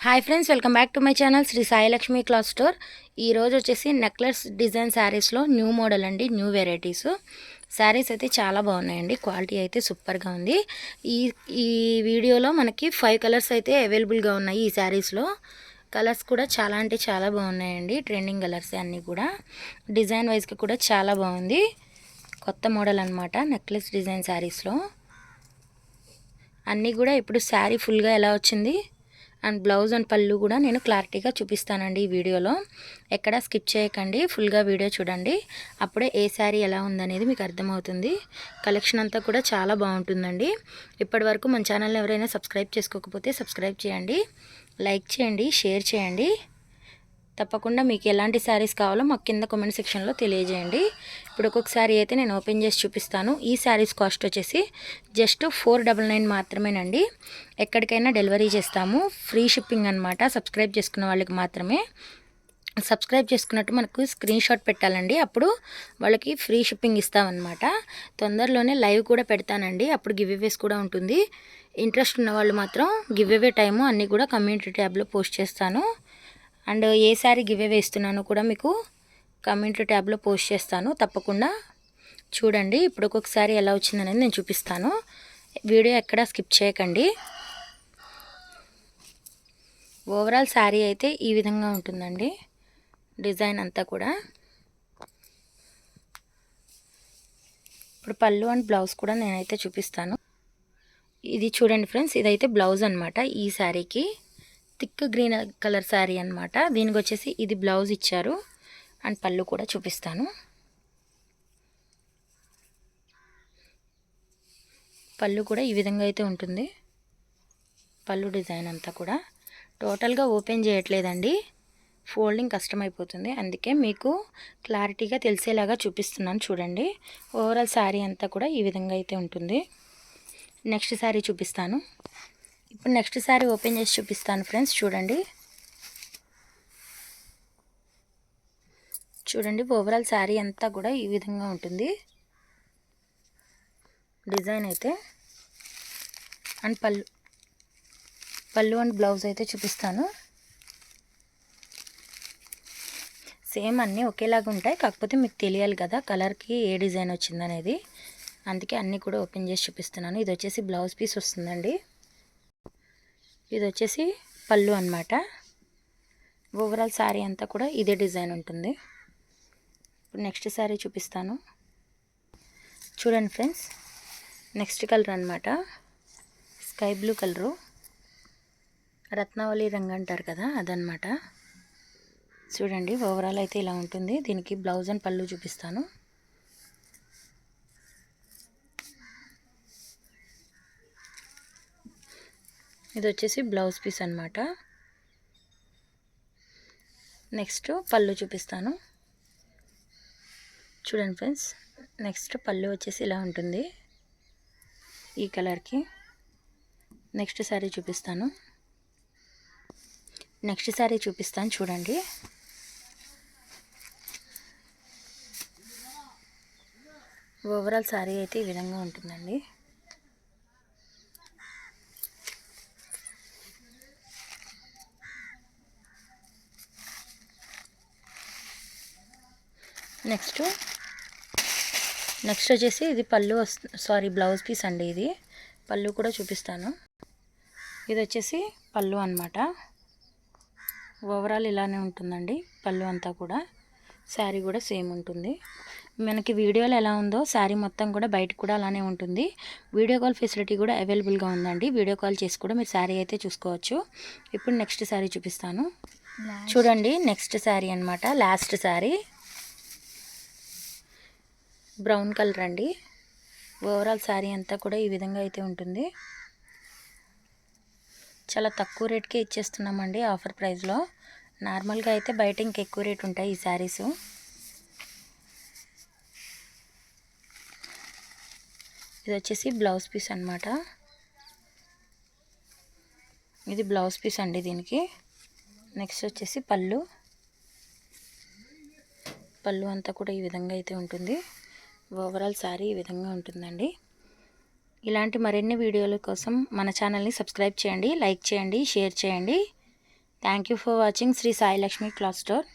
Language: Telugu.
Hi friends welcome back to my channel Shri Sailakshmi cloth store ఈరోజు వచ్చేసి నెక్లెస్ డిజైన్ శారీస్లో న్యూ మోడల్ అండి న్యూ వెరైటీస్ శారీస్ అయితే చాలా బాగున్నాయండి క్వాలిటీ అయితే సూపర్గా ఉంది. ఈ ఈ వీడియోలో మనకి ఫైవ్ కలర్స్ అయితే అవైలబుల్గా ఉన్నాయి ఈ శారీస్లో కలర్స్ కూడా చాలా అంటే చాలా బాగున్నాయండి ట్రెండింగ్ కలర్స్ అన్నీ కూడా. డిజైన్ వైజ్గా కూడా చాలా బాగుంది. కొత్త మోడల్ అనమాట నెక్లెస్ డిజైన్ శారీస్లో అన్నీ కూడా ఇప్పుడు శారీ ఫుల్గా ఎలా వచ్చింది? అండ్ బ్లౌజ్ అండ్ పళ్ళు కూడా నేను క్లారిటీగా చూపిస్తానండి ఈ వీడియోలో. ఎక్కడ స్కిప్ చేయకండి ఫుల్గా వీడియో చూడండి. అప్పుడే ఏ శారీ ఎలా ఉందనేది మీకు అర్థమవుతుంది. కలెక్షన్ అంతా కూడా చాలా బాగుంటుందండి. ఇప్పటి వరకు మన ఛానల్ని ఎవరైనా సబ్స్క్రైబ్ చేసుకోకపోతే సబ్స్క్రైబ్ చేయండి లైక్ చేయండి షేర్ చేయండి. తప్పకుండా మీకు ఎలాంటి శారీస్ కావాలో మాకు కింద కామెంట్ సెక్షన్లో తెలియజేయండి. ఇప్పుడు ఒక్కొక్క శారీ అయితే నేను ఓపెన్ చేసి చూపిస్తాను. ఈ శారీస్ కాస్ట్ వచ్చేసి జస్ట్ ఫోర్ డబల్ నైన్ మాత్రమేనండి. ఎక్కడికైనా డెలివరీ చేస్తాము. ఫ్రీ షిప్పింగ్ అనమాట సబ్స్క్రైబ్ చేసుకున్న వాళ్ళకి మాత్రమే. సబ్స్క్రైబ్ చేసుకున్నట్టు మనకు స్క్రీన్ షాట్ పెట్టాలండి. అప్పుడు వాళ్ళకి ఫ్రీ షిప్పింగ్ ఇస్తామన్నమాట. తొందరలోనే లైవ్ కూడా పెడతానండి. అప్పుడు గివ్ అవేస్ కూడా ఉంటుంది. ఇంట్రెస్ట్ ఉన్న వాళ్ళు మాత్రం గివ్ అవే టైము అన్నీ కూడా కమ్యూనిటీ ట్యాబ్లో పోస్ట్ చేస్తాను. అండ్ ఏ శారీ గివ్ వేస్తున్నానో కూడా మీకు కమెంట్ ట్యాబ్లో పోస్ట్ చేస్తాను. తప్పకుండా చూడండి. ఇప్పుడు ఒక్కొక్కసారి ఎలా వచ్చిందనేది నేను చూపిస్తాను. వీడియో ఎక్కడా స్కిప్ చేయకండి. ఓవరాల్ శారీ అయితే ఈ విధంగా ఉంటుందండి. డిజైన్ అంతా కూడా. ఇప్పుడు పళ్ళు అండ్ బ్లౌజ్ కూడా నేనైతే చూపిస్తాను. ఇది చూడండి ఫ్రెండ్స్ ఇదైతే బ్లౌజ్ అనమాట ఈ శారీకి థిక్ గ్రీన్ కలర్ శారీ అనమాట దీనికి వచ్చేసి ఇది బ్లౌజ్ ఇచ్చారు. అండ్ పళ్ళు కూడా చూపిస్తాను. పళ్ళు కూడా ఈ విధంగా అయితే ఉంటుంది. పళ్ళు డిజైన్ అంతా కూడా. టోటల్గా ఓపెన్ చేయట్లేదండి. ఫోల్డింగ్ కష్టమైపోతుంది. అందుకే మీకు క్లారిటీగా తెలిసేలాగా చూపిస్తున్నాను చూడండి. ఓవరాల్ శారీ అంతా కూడా ఈ విధంగా అయితే ఉంటుంది. నెక్స్ట్ శారీ చూపిస్తాను. ఇప్పుడు నెక్స్ట్ శారీ ఓపెన్ చేసి చూపిస్తాను ఫ్రెండ్స్ చూడండి. చూడండి ఓవరాల్ శారీ అంతా కూడా ఈ విధంగా ఉంటుంది. డిజైన్ అయితే. అండ్ పళ్ళు పళ్ళు అండ్ బ్లౌజ్ అయితే చూపిస్తాను. సేమ్ అన్నీ ఒకేలాగా ఉంటాయి కాకపోతే మీకు తెలియాలి కదా కలర్కి ఏ డిజైన్ వచ్చిందనేది. అందుకే అన్నీ కూడా ఓపెన్ చేసి చూపిస్తున్నాను. ఇది వచ్చేసి బ్లౌజ్ పీస్ వస్తుందండి. ఇది వచ్చేసి పళ్ళు అనమాట ఓవరాల్ శారీ అంతా కూడా ఇదే డిజైన్ ఉంటుంది. ఇప్పుడు నెక్స్ట్ శారీ చూపిస్తాను. చూడండి ఫ్రెండ్స్ నెక్స్ట్ కలర్ అనమాట స్కై బ్లూ కలరు రత్నావళి రంగు అంటారు కదా అదనమాట చూడండి ఓవరాల్ అయితే ఇలా ఉంటుంది. దీనికి బ్లౌజ్ అండ్ పళ్ళు చూపిస్తాను. ఇది వచ్చేసి బ్లౌజ్ పీస్ అనమాట నెక్స్ట్ పళ్ళు చూపిస్తాను. చూడండి ఫ్రెండ్స్ నెక్స్ట్ పళ్ళు వచ్చేసి ఇలా ఉంటుంది. ఈ కలర్కి. నెక్స్ట్ శారీ చూపిస్తాను. నెక్స్ట్ శారీ చూపిస్తాను చూడండి. ఓవరాల్ శారీ అయితే ఈ విధంగా ఉంటుందండి. నెక్స్ట్ నెక్స్ట్ వచ్చేసి ఇది పళ్ళు సారీ బ్లౌజ్ పీస్ అండి ఇది. పళ్ళు కూడా చూపిస్తాను. ఇది వచ్చేసి పళ్ళు అనమాట ఓవరాల్ ఇలానే ఉంటుందండి పళ్ళు అంతా కూడా. శారీ కూడా సేమ్ ఉంటుంది. మనకి వీడియోలో ఎలా ఉందో శారీ మొత్తం కూడా బయట కూడా అలానే ఉంటుంది. వీడియో కాల్ ఫెసిలిటీ కూడా అవైలబుల్గా ఉందండి. వీడియో కాల్ చేసి కూడా మీరు శారీ అయితే చూసుకోవచ్చు. ఇప్పుడు నెక్స్ట్ శారీ చూపిస్తాను. చూడండి నెక్స్ట్ శారీ అనమాట లాస్ట్ శారీ. బ్రౌన్ కలర్ అండి. ఓవరాల్ శారీ అంతా కూడా ఈ విధంగా అయితే ఉంటుంది. చాలా తక్కువ రేట్కే ఇచ్చేస్తున్నామండి ఆఫర్ ప్రైస్లో నార్మల్గా అయితే బయట ఇంకెక్కువ రేట్ ఉంటాయి ఈ శారీస్. ఇది వచ్చేసి బ్లౌజ్ పీస్ అనమాట ఇది బ్లౌజ్ పీస్ అండి దీనికి. నెక్స్ట్ వచ్చేసి పళ్ళు. పళ్ళు అంతా కూడా ఈ విధంగా అయితే ఉంటుంది. ఓవరాల్ శారీ ఈ విధంగా ఉంటుందండి. ఇలాంటి మరిన్ని వీడియోల కోసం మన ఛానల్ని సబ్స్క్రైబ్ చేయండి లైక్ చేయండి షేర్ చేయండి. Thank you for watching Shri Sailakshmi cloth store.